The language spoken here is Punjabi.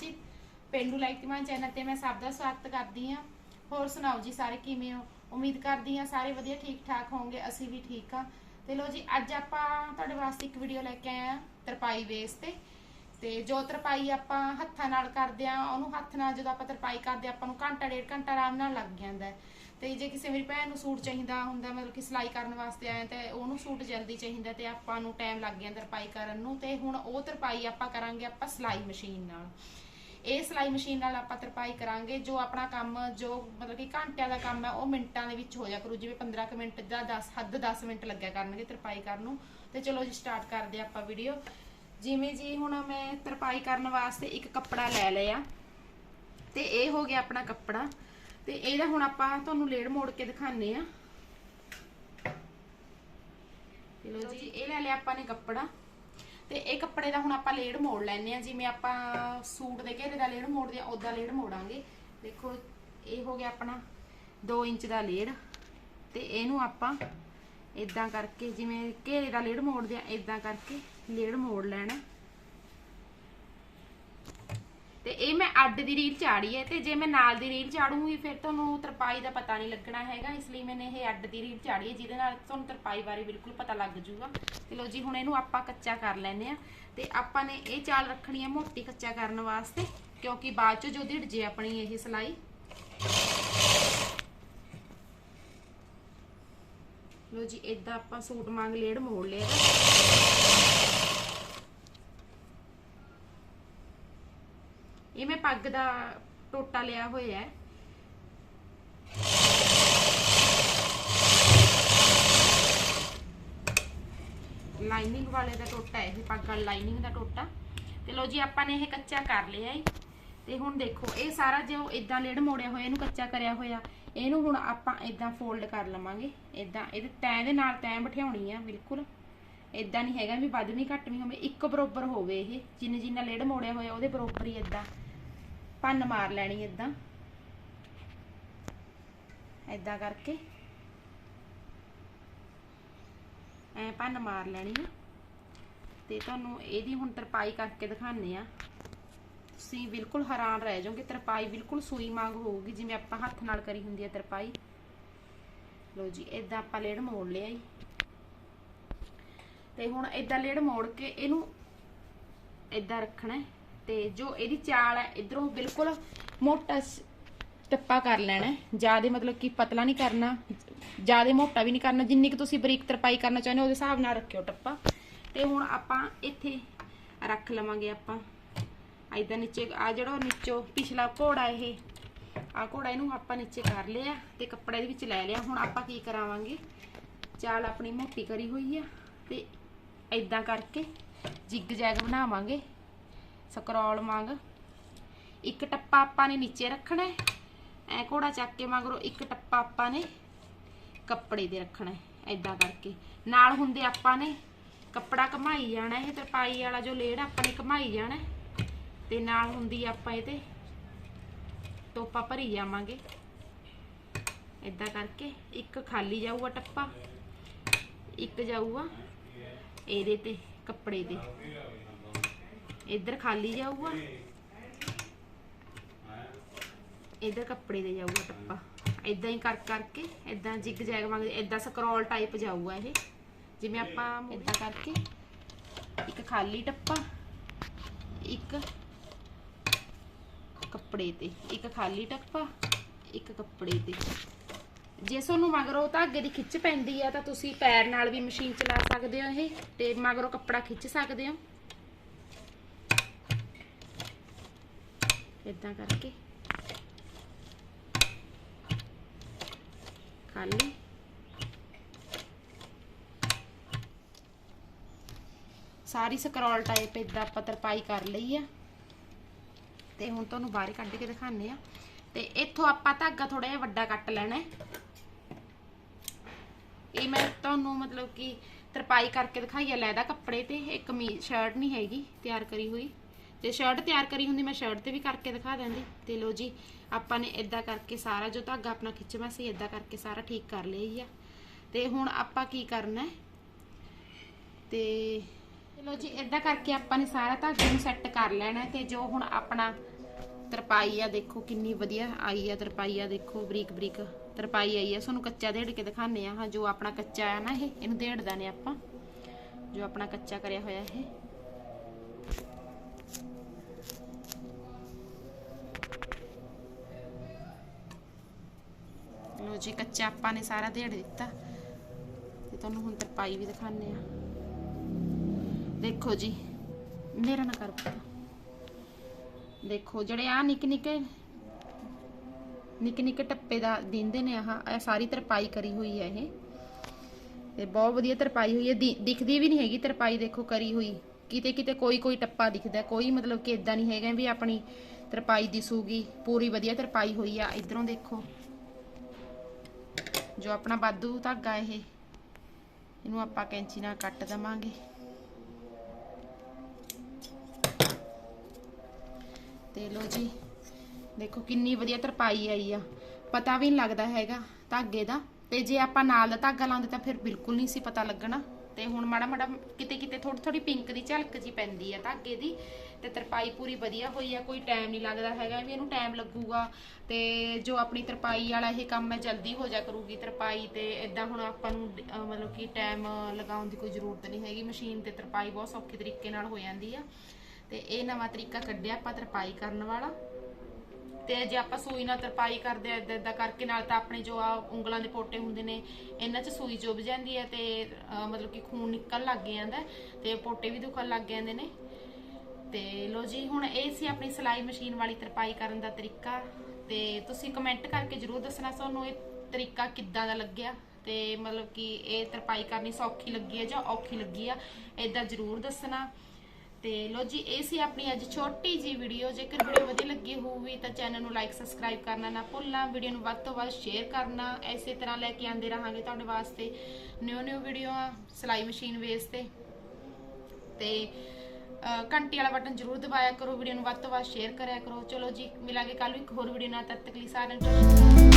ਅਰਚਿਤ ਪਿੰਡੂ ਲਾਈਟਮਾਨ ਚੈਨਲ ਤੇ ਮੈਂ ਸਭ ਦਾ ਸਵਾਗਤ ਕਰਦੀ ਹਾਂ। ਹੋਰ ਸੁਣਾਓ ਜੀ ਸਾਰੇ ਕਿਵੇਂ ਹੋ? ਉਮੀਦ ਕਰਦੀ ਹਾਂ ਸਾਰੇ ਵਧੀਆ ਠੀਕ ਠਾਕ ਹੋਵੋਗੇ, ਅਸੀਂ ਵੀ ਠੀਕ ਹਾਂ। ਤੇ ਲੋ ਜੀ, ਅੱਜ ਆਪਾਂ ਤੁਹਾਡੇ ਵਾਸਤੇ ਇੱਕ ਵੀਡੀਓ ਲੈ ਕੇ ਆਏ ਆ ਤਰਪਾਈ ਬੇਸ ਤੇ। ਤੇ ਜੋ ਤਰਪਾਈ ਆਪਾਂ ਹੱਥਾਂ ਨਾਲ ਕਰਦੇ ਆ ਉਹਨੂੰ ਹੱਥ ਨਾਲ ਜਦੋਂ ਆਪਾਂ ਤਰਪਾਈ ਕਰਦੇ ਆਪਾਂ ਨੂੰ ਘੰਟਾ, ਡੇਢ ਘੰਟਾ ਆਰਾਮ ਨਾਲ ਲੱਗ ਜਾਂਦਾ ਤੇ ਜੇ ਕਿਸੇ ਮੇਰੀ ਭੈਣ ਨੂੰ ਸੂਟ ਚਾਹੀਦਾ ਹੁੰਦਾ, ਮਤਲਬ ਕਿ ਸਿਲਾਈ ਕਰਨ ਵਾਸਤੇ ਆਏ ਤੇ ਉਹਨੂੰ ਸੂਟ ਜਲਦੀ ਚਾਹੀਦਾ ਤੇ ਆਪਾਂ ਨੂੰ ਟਾਈਮ ਲੱਗ ਜਾਂਦਾ ਤਰਪਾਈ ਕਰਨ ਨੂੰ। ਤੇ ਹੁਣ ਉਹ ਤਰਪਾਈ ਆਪਾਂ ਕਰਾਂਗੇ ਆਪਾਂ ਸਿਲਾਈ ਮਸ਼ੀਨ ਨਾਲ। ਇਹ ਸਿਲਾਈ ਮਸ਼ੀਨ ਨਾਲ ਆਪਾਂ ਤਰਪਾਈ ਕਰਾਂਗੇ, ਜੋ ਆਪਣਾ ਕੰਮ, ਜੋ ਮਤਲਬ ਕਿ ਘੰਟਿਆਂ ਦਾ ਕੰਮ ਹੈ, ਉਹ ਮਿੰਟਾਂ ਦੇ ਵਿੱਚ ਹੋ ਜਾ ਕਰੂ। ਜਿਵੇਂ 15 ਕੁ ਮਿੰਟ ਦਾ 10 ਹੱਦ 10 ਮਿੰਟ ਲੱਗਿਆ ਕਰਨਗੇ ਤਰਪਾਈ ਕਰਨ ਨੂੰ। ਤੇ ਚਲੋ ਜੀ ਸਟਾਰਟ ਕਰਦੇ ਆਪਾਂ ਵੀਡੀਓ ਜਿਵੇਂ ਜੀ, ਹੁਣ ਮੈਂ ਤਰਪਾਈ ਕਰਨ ਵਾਸਤੇ ਇੱਕ ਕੱਪੜਾ ਲੈ ਲਿਆ। ਤੇ ਇਹ ਹੋ ਗਿਆ ਆਪਣਾ ਕੱਪੜਾ। ਤੇ ਇਹਦਾ ਹੁਣ ਆਪਾਂ ਤੁਹਾਨੂੰ ਲੇੜ ਮੋੜ ਕੇ ਦਿਖਾਣੇ ਆ ਤੇ ਲੋ ਜੀ, ਇਹ ਲੈ ਲਿਆ ਆਪਾਂ ਨੇ ਕੱਪੜਾ। ਤੇ ਇਹ ਕੱਪੜੇ ਦਾ ਹੁਣ ਆਪਾਂ ਲੇੜ ਮੋੜ ਲੈਣੇ ਆ ਜਿਵੇਂ ਆਪਾਂ ਸੂਟ ਦੇ ਘੇਰੇ ਦਾ ਲੇੜ ਮੋੜਦੇ ਆ ਉਦਾਂ ਲੇੜ ਮੋੜਾਂਗੇ। ਦੇਖੋ, ਇਹ ਹੋ ਗਿਆ ਆਪਣਾ 2 ਇੰਚ ਦਾ ਲੇੜ ਤੇ ਇਹਨੂੰ ਆਪਾਂ ਇਦਾਂ ਕਰਕੇ, ਜਿਵੇਂ ਘੇਰੇ ਦਾ ਲੇੜ ਮੋੜਦੇ ਆ ਇਦਾਂ ਕਰਕੇ ਲੇੜ ਮੋੜ ਲੈਣਾ। ਤੇ ਇਹ ਮੈਂ ਅੱਡ ਦੀ ਰੀਲ ਚਾੜੀ ਹੈ ਤੇ ਜੇ ਮੈਂ ਨਾਲ ਦੀ ਰੀਲ ਚਾੜੂਗੀ, ਫਿਰ ਤੁਹਾਨੂੰ ਤਰਪਾਈ ਦਾ ਪਤਾ ਨਹੀਂ ਲੱਗਣਾ ਹੈਗਾ। ਇਸ ਲਈ ਮੈਨੇ ਇਹ ਅੱਡ ਦੀ ਰੀਲ ਚਾੜੀ ਹੈ, ਜਿਹਦੇ ਨਾਲ ਤੁਹਾਨੂੰ ਤਰਪਾਈ ਬਾਰੇ ਬਿਲਕੁਲ ਪਤਾ ਲੱਗ ਜੂਗਾ। ਤੇ ਲੋ ਜੀ, ਹੁਣ ਇਹਨੂੰ ਆਪਾਂ ਕੱਚਾ ਕਰ ਲੈਨੇ ਆ ਤੇ ਆਪਾਂ ਨੇ ਇਹ ਚਾਲ ਰੱਖਣੀ ਹੈ ਮੋਟੀ ਕੱਚਾ ਕਰਨ ਵਾਸਤੇ, ਕਿਉਂਕਿ ਬਾਅਦ ਚ ਜੋ ਢਿੜ ਜੇ ਆਪਣੀ ਇਹ ਸਲਾਈ। ਲੋ ਜੀ ਇਦਾਂ ਆਪਾਂ ਸੂਟ ਮੰਗ ਲੇੜ ਮੋੜ ਲਿਆ ਇਹ ਮੈਂ ਪੱਗ ਦਾ ਟੋਟਾ ਲਿਆ ਹੋਇਆ ਹੈ। ਲਾਈਨਿੰਗ ਵਾਲੇ ਦਾ ਟੋਟਾ ਹੈ, ਇਹ ਪੱਗ ਵਾਲੀ ਲਾਈਨਿੰਗ ਦਾ ਟੋਟਾ। ਤੇ ਲੋ ਜੀ, ਆਪਾਂ ਨੇ ਇਹ ਕੱਚਾ ਕਰ ਲਿਆ ਹੈ। ਤੇ ਹੁਣ ਦੇਖੋ, ਇਹ ਸਾਰਾ ਜੋ ਇਦਾਂ ਲੇੜ ਮੋੜਿਆ ਹੋਇਆ, ਇਹਨੂੰ ਕੱਚਾ ਕਰਿਆ ਹੋਇਆ, ਇਹਨੂੰ ਹੁਣ ਆਪਾਂ ਇਦਾਂ ਫੋਲਡ ਕਰ ਲਵਾਂਗੇ। ਇਦਾਂ ਇਹਦੇ ਤੈਂ ਦੇ ਨਾਲ ਤੈਂ ਬਿਠਾਉਣੀ ਆ, ਬਿਲਕੁਲ। ਇਦਾਂ ਨਹੀਂ ਹੈਗਾ ਵੀ ਵੱਧ ਨਹੀਂ ਘੱਟ ਨਹੀਂ ਹੋਵੇ, ਇੱਕ ਬਰੋਬਰ ਹੋਵੇ ਇਹ। ਜਿੰਨੇ ਜਿੰਨਾ ਲੇੜ ਮੋੜਿਆ ਹੋਇਆ, ਉਹਦੇ ਬਰੋਬਰ ਹੀ ਇਦਾਂ ਭੰਨ ਮਾਰ ਲੈਣੀ ਇਦਾਂ ਇਦਾਂ ਕਰਕੇ ਐ ਭੰਨ ਮਾਰ ਲੈਣੀ ਆ। ਤੇ ਤੁਹਾਨੂੰ ਇਹਦੀ ਹੁਣ ਤਰਪਾਈ ਕਰਕੇ ਦਿਖਾਣੇ ਆ। ਤੁਸੀਂ ਬਿਲਕੁਲ ਹੈਰਾਨ ਰਹਿ ਜਾਓਗੇ, ਤਰਪਾਈ ਬਿਲਕੁਲ ਸੂਈ ਵਾਂਗ ਹੋਊਗੀ, ਜਿਵੇਂ ਆਪਾਂ ਹੱਥ ਨਾਲ ਕਰੀ ਹੁੰਦੀ ਹੈ ਤਰਪਾਈ। ਲੋ ਜੀ ਇਦਾਂ ਆਪਾਂ ਲੇੜ ਮੋੜ ਲਿਆ ਜੀ। ਤੇ ਹੁਣ ਇਦਾਂ ਲੇੜ ਮੋੜ ਕੇ ਇਹਨੂੰ ਇਦਾਂ ਰੱਖਣਾ ਤੇ ਜੋ ਇਹਦੀ ਚਾਲ ਹੈ, ਇਧਰੋਂ ਬਿਲਕੁਲ ਮੋਟਾ ਟੱਪਾ ਕਰ ਲੈਣਾ ਹੈ। ਜਿਆਦੇ ਮਤਲਬ ਕਿ ਪਤਲਾ ਨਹੀਂ ਕਰਨਾ, ਜਿਆਦੇ ਮੋਟਾ ਵੀ ਨਹੀਂ ਕਰਨਾ, ਜਿੰਨੀ ਕਿ ਤੁਸੀਂ ਬਰੀਕ ਤਰਪਾਈ ਕਰਨਾ ਚਾਹੁੰਦੇ ਹੋ, ਉਹਦੇ ਹਿਸਾਬ ਨਾਲ ਰੱਖਿਓ ਟੱਪਾ। ਤੇ ਹੁਣ ਆਪਾਂ ਇੱਥੇ ਰੱਖ ਲਵਾਂਗੇ ਆਪਾਂ। ਇਦਾਂ ਨੀਚੇ ਆ ਜਿਹੜਾ ਨੀਚੋ ਪਿਛਲਾ ਘੋੜਾ ਇਹ ਆ ਘੋੜਾ ਇਹਨੂੰ ਆਪਾਂ ਨੀਚੇ ਕਰ ਲਿਆ ਤੇ ਕੱਪੜਾ ਇਹਦੇ ਵਿੱਚ ਲੈ ਲਿਆ। ਹੁਣ ਆਪਾਂ ਕੀ ਕਰਾਵਾਂਗੇ? ਚਾਲ ਆਪਣੀ ਮੋਟੀ ਕਰੀ ਹੋਈ ਆ ਤੇ ਇਦਾਂ ਕਰਕੇ ਜਿੱਗ ਜੈਗ ਬਣਾਵਾਂਗੇ। ਸਕਰੋਲ ਵਾਂਗ। ਇੱਕ ਟੱਪਾ ਆਪਾਂ ਨੇ ਨੀਚੇ ਰੱਖਣਾ ਹੈ। ਐ ਘੋੜਾ ਚੱਕ ਕੇ ਮਗਰੋਂ ਇੱਕ ਟੱਪਾ ਆਪਾਂ ਨੇ ਕੱਪੜੇ ਦੇ ਰੱਖਣਾ ਹੈ ਕਰਕੇ। ਨਾਲ ਹੁੰਦੇ ਆਪਾਂ ਨੇ ਕੱਪੜਾ ਘਮਾਈ ਜਾਣਾ ਇਹ ਤਰਪਾਈ ਵਾਲਾ ਜੋ ਲੇੜ ਆਪਾਂ ਨੇ ਘਮਾਈ ਜਾਣਾ ਤੇ ਨਾਲ ਹੁੰਦੀ ਆਪਾਂ ਇਹ ਤੇ ਟੋਪਾ ਭਰੀ ਜਾਵਾਂਗੇ। ਇਦਾਂ ਕਰਕੇ ਇੱਕ ਖਾਲੀ ਜਾਊਗਾ ਟੱਪਾ, ਇੱਕ ਜਾਊਗਾ ਇਹਦੇ ਤੇ ਕੱਪੜੇ ਤੇ। ਇੱਧਰ ਖਾਲੀ ਜਾਊਗਾ। ਇੱਧਰ ਕੱਪੜੇ ਤੇ ਜਾਊਗਾ ਟੱਪਾ। ਇਦਾਂ ਹੀ ਕਰ ਕਰਕੇ ਇਦਾਂ ਜਿਗ ਜੈਗ ਵਾਂਗ ਇਦਾਂ ਸਕਰੋਲ ਟਾਈਪ ਜਾਊਗਾ ਇਹ। ਜਿਵੇਂ ਆਪਾਂ ਇਦਾਂ ਕਰਕੇ, ਇੱਕ ਖਾਲੀ ਟੱਪਾ, ਇੱਕ ਕੱਪੜੇ ਤੇ, ਇੱਕ ਖਾਲੀ ਟੱਪਾ, ਇੱਕ ਕੱਪੜੇ ਤੇ। ਜੇ ਤੁਹਾਨੂੰ ਮਗਰੋਂ ਧਾਗੇ ਦੀ ਖਿੱਚ ਪੈਂਦੀ ਆ, ਤਾਂ ਤੁਸੀਂ ਪੈਰ ਨਾਲ ਵੀ ਮਸ਼ੀਨ ਚਲਾ ਸਕਦੇ ਹੋ ਇਹ, ਤੇ ਮਗਰੋਂ ਕੱਪੜਾ ਖਿੱਚ ਸਕਦੇ ਹੋ। ਇਦਾਂ ਕਰਕੇ। ਖਾਲੀ ਸਾਰੀ ਸਕਰੋਲ ਟਾਈਪ ਇਦਾਂ ਆਪਾਂ ਤਰਪਾਈ ਕਰ ਲਈ ਆ। ਤੇ ਹੁਣ ਤੁਹਾਨੂੰ ਬਾਹਰ ਕੱਢ ਕੇ ਦਿਖਾਣੇ ਆ। ਤੇ ਇੱਥੋਂ ਆਪਾਂ ਧਾਗਾ ਥੋੜਾ ਜਿਹਾ ਵੱਡਾ ਕੱਟ ਲੈਣਾ ਇਹ ਮੈਂ ਤੁਹਾਨੂੰ ਮਤਲਬ ਕਿ ਤਰਪਾਈ ਕਰਕੇ ਦਿਖਾਈ ਆ। ਲੈਦਾ ਕੱਪੜੇ ਤੇ ਇਹ ਕਮੀਜ਼ ਸ਼ਰਟ ਨਹੀਂ ਹੈਗੀ ਤਿਆਰ ਕਰੀ ਹੋਈ। ਜੇ ਸ਼ਰਟ ਤਿਆਰ ਕਰੀ ਹੁੰਦੀ, ਮੈਂ ਸ਼ਰਟ ਤੇ ਵੀ ਕਰਕੇ ਦਿਖਾ ਦਿੰਦੀ। ਤੇ ਲੋ ਜੀ, ਆਪਾਂ ਨੇ ਇਦਾਂ ਕਰਕੇ ਸਾਰਾ ਜੋ ਧਾਗਾ ਆਪਣਾ ਖਿੱਚਵਾ ਸੀ ਇਦਾਂ ਕਰਕੇ ਸਾਰਾ ਠੀਕ ਕਰ ਲਿਆ ਆ। ਤੇ ਹੁਣ ਆਪਾਂ ਕੀ ਕਰਨਾ ਹੈ? ਤੇ ਚਲੋ ਜੀ ਇਦਾਂ ਕਰਕੇ ਆਪਾਂ ਨੇ ਸਾਰਾ ਧਾਗੇ ਨੂੰ ਸੈੱਟ ਕਰ ਲੈਣਾ ਹੈ ਤੇ ਜੋ ਹੁਣ ਆਪਣਾ ਤਰਪਾਈ ਆ, ਦੇਖੋ ਕਿੰਨੀ ਵਧੀਆ ਆਈ ਆ ਤਰਪਾਈ ਆ, ਦੇਖੋ ਬਰੀਕ ਬਰੀਕ ਤਰਪਾਈ ਆਈ ਆ। ਤੁਹਾਨੂੰ ਕੱਚਾ ਦੇੜ ਕੇ ਦਿਖਾਣੇ ਆ, ਹਾਂ, ਜੋ ਆਪਣਾ ਕੱਚਾ ਆ ਨਾ ਇਹ, ਇਹਨੂੰ ਦੇੜਦਾ ਨੇ ਆਪਾਂ, ਜੋ ਆਪਣਾ ਕੱਚਾ ਕਰਿਆ ਹੋਇਆ ਇਹ। ਜੀ, ਕੱਚਾ ਆਪਾਂ ਨੇ ਸਾਰਾ ਦੇੜ ਦਿੱਤਾ। ਤੇ ਤੁਹਾਨੂੰ ਹੁਣ ਤਰਪਾਈ ਵੀ ਦਿਖਾਣੇ ਆ ਦੇਖੋ ਜੀ, ਮੇਰਾ ਨਾ ਕਰ ਦੇਖੋ, ਜਿਹੜੇ ਆ ਨਿੱਕੇ ਨਿੱਕੇ ਨਿੱਕੇ ਨਿੱਕੇ ਟੱਪੇ ਦਾ ਦਿੰਦੇ ਨੇ ਆਹ, ਇਹ ਸਾਰੀ ਤਰਪਾਈ ਕਰੀ ਹੋਈ ਹੈ ਇਹ। ਤੇ ਬਹੁਤ ਵਧੀਆ ਤਰਪਾਈ ਹੋਈ ਹੈ। ਦਿਖਦੀ ਵੀ ਨਹੀਂ ਹੈਗੀ ਤਰਪਾਈ, ਦੇਖੋ, ਕਰੀ ਹੋਈ। ਕਿਤੇ ਕਿਤੇ ਕੋਈ ਕੋਈ ਟੱਪਾ ਦਿਖਦਾ। ਕੋਈ ਮਤਲਬ ਕਿ ਇਦਾਂ ਨਹੀਂ ਹੈਗਾ ਵੀ ਆਪਣੀ ਤਰਪਾਈ ਦਿਸੂਗੀ। ਪੂਰੀ ਵਧੀਆ ਤਰਪਾਈ ਹੋਈ ਆ। ਇਧਰੋਂ ਦੇਖੋ। ਜੋ ਆਪਣਾ ਬਾਦੂ ਧਾਗਾ ਇਹ, ਇਹਨੂੰ ਆਪਾਂ ਕੈਂਚੀ ਨਾਲ ਕੱਟ ਦਵਾਂਗੇ। ਤੇ ਲੋ ਜੀ, ਦੇਖੋ ਕਿੰਨੀ ਵਧੀਆ ਤਰਪਾਈ ਆਈ ਆ। ਪਤਾ ਵੀ ਨਹੀਂ ਲੱਗਦਾ ਹੈਗਾ ਧਾਗੇ ਦਾ, ਤੇ ਜੇ ਆਪਾਂ ਨਾਲ ਦਾ ਧਾਗਾ ਲਾਉਂਦੇ ਤਾਂ ਫਿਰ ਬਿਲਕੁਲ ਨਹੀਂ ਸੀ ਪਤਾ ਲੱਗਣਾ। ਤੇ ਹੁਣ ਮਾੜਾ ਮਾੜਾ ਕਿਤੇ ਕਿਤੇ ਥੋੜੀ ਥੋੜੀ ਪਿੰਕ ਦੀ ਝਲਕ ਜੀ ਪੈਂਦੀ ਆ ਧਾਗੇ ਦੀ, ਤੇ ਤਰਪਾਈ ਪੂਰੀ ਵਧੀਆ ਹੋਈ ਆ, ਕੋਈ ਟਾਈਮ ਨਹੀਂ ਲੱਗਦਾ ਹੈਗਾ ਵੀ ਇਹਨੂੰ ਟਾਈਮ ਲੱਗੂਗਾ। ਤੇ ਜੋ ਆਪਣੀ ਤਰਪਾਈ ਵਾਲਾ ਇਹ ਕੰਮ ਹੈ, ਜਲਦੀ ਹੋ ਜਾ ਕਰੂਗੀ ਤਰਪਾਈ ਤੇ ਇਦਾਂ ਹੁਣ ਆਪਾਂ ਨੂੰ ਮਤਲਬ ਕਿ ਟਾਈਮ ਲਗਾਉਣ ਦੀ ਕੋਈ ਜ਼ਰੂਰਤ ਨਹੀਂ ਹੈਗੀ। ਮਸ਼ੀਨ ਤੇ ਤਰਪਾਈ ਬਹੁਤ ਸੌਖੇ ਤਰੀਕੇ ਨਾਲ ਹੋ ਜਾਂਦੀ ਆ। ਤੇ ਇਹ ਨਵਾਂ ਤਰੀਕਾ ਕੱਢਿਆ ਆਪਾਂ ਤਰਪਾਈ ਕਰਨ ਵਾਲਾ। ਤੇ ਜੇ ਆਪਾਂ ਸੂਈ ਨਾਲ ਤਰਪਾਈ ਕਰਦੇ ਆ ਇਦਾਂ ਇਦਾਂ ਕਰਕੇ ਨਾਲ ਤਾਂ ਆਪਣੇ ਜੋ ਆ ਉਂਗਲਾਂ ਦੇ ਪੋਟੇ ਹੁੰਦੇ ਨੇ, ਇਹਨਾਂ 'ਚ ਸੂਈ ਚੁੱਭ ਜਾਂਦੀ ਹੈ ਤੇ ਮਤਲਬ ਕਿ ਖੂਨ ਨਿਕਲ ਲੱਗ ਜਾਂਦਾ ਹੈ ਤੇ ਪੋਟੇ ਵੀ ਦੁਖਣ ਲੱਗ ਜਾਂਦੇ ਨੇ। ਤੇ ਲੋ ਜੀ, ਹੁਣ ਇਹ ਸੀ ਆਪਣੀ ਸਿਲਾਈ ਮਸ਼ੀਨ ਵਾਲੀ ਤਰਪਾਈ ਕਰਨ ਦਾ ਤਰੀਕਾ ਤੇ ਤੁਸੀਂ ਕਮੈਂਟ ਕਰਕੇ ਜਰੂਰ ਦੱਸਣਾ ਤੁਹਾਨੂੰ ਇਹ ਤਰੀਕਾ ਕਿੱਦਾਂ ਦਾ ਲੱਗਿਆ ਤੇ ਮਤਲਬ ਕਿ ਇਹ ਤਰਪਾਈ ਕਰਨੀ ਸੌਖੀ ਲੱਗੀ ਹੈ ਜਾਂ ਔਖੀ ਲੱਗੀ ਆ ਇਦਾਂ ਜਰੂਰ ਦੱਸਣਾ। ਤੇ ਲੋ ਜੀ ਇਹ ਸੀ ਆਪਣੀ ਅੱਜ ਛੋਟੀ ਜੀ ਵੀਡੀਓ ਜੇਕਰ ਵੀਡੀਓ ਵਧੀਆ ਲੱਗੀ ਹੋਊਗੀ ਤਾਂ ਚੈਨਲ ਨੂੰ ਲਾਈਕ ਸਬਸਕ੍ਰਾਈਬ ਕਰਨਾ ਨਾ ਭੁੱਲਣਾ ਵੀਡੀਓ ਨੂੰ ਵੱਧ ਤੋਂ ਵੱਧ ਸ਼ੇਅਰ ਕਰਨਾ। ਐਸੇ ਤਰ੍ਹਾਂ ਲੈ ਕੇ ਆਂਦੇ ਰਹਾਂਗੇ ਤੁਹਾਡੇ ਵਾਸਤੇ ਨਿਊ ਨਿਊ ਵੀਡੀਓਆਂ ਸਿਲਾਈ ਮਸ਼ੀਨ ਵੇਸ ਤੇ। ਤੇ ਅਹ, ਘੰਟੀ ਵਾਲਾ ਬਟਨ ਜ਼ਰੂਰ ਦਬਾਇਆ ਕਰੋ ਵੀਡੀਓ ਨੂੰ ਵੱਧ ਤੋਂ ਵੱਧ ਸ਼ੇਅਰ ਕਰਿਆ ਕਰੋ। ਚਲੋ ਜੀ ਮਿਲਾਂਗੇ ਕੱਲ ਨੂੰ ਇੱਕ ਹੋਰ ਵੀਡੀਓ ਨਾਲ ਤਦ ਤੱਕ ਲਈ ਸਾਰਿਆਂ ਨੂੰ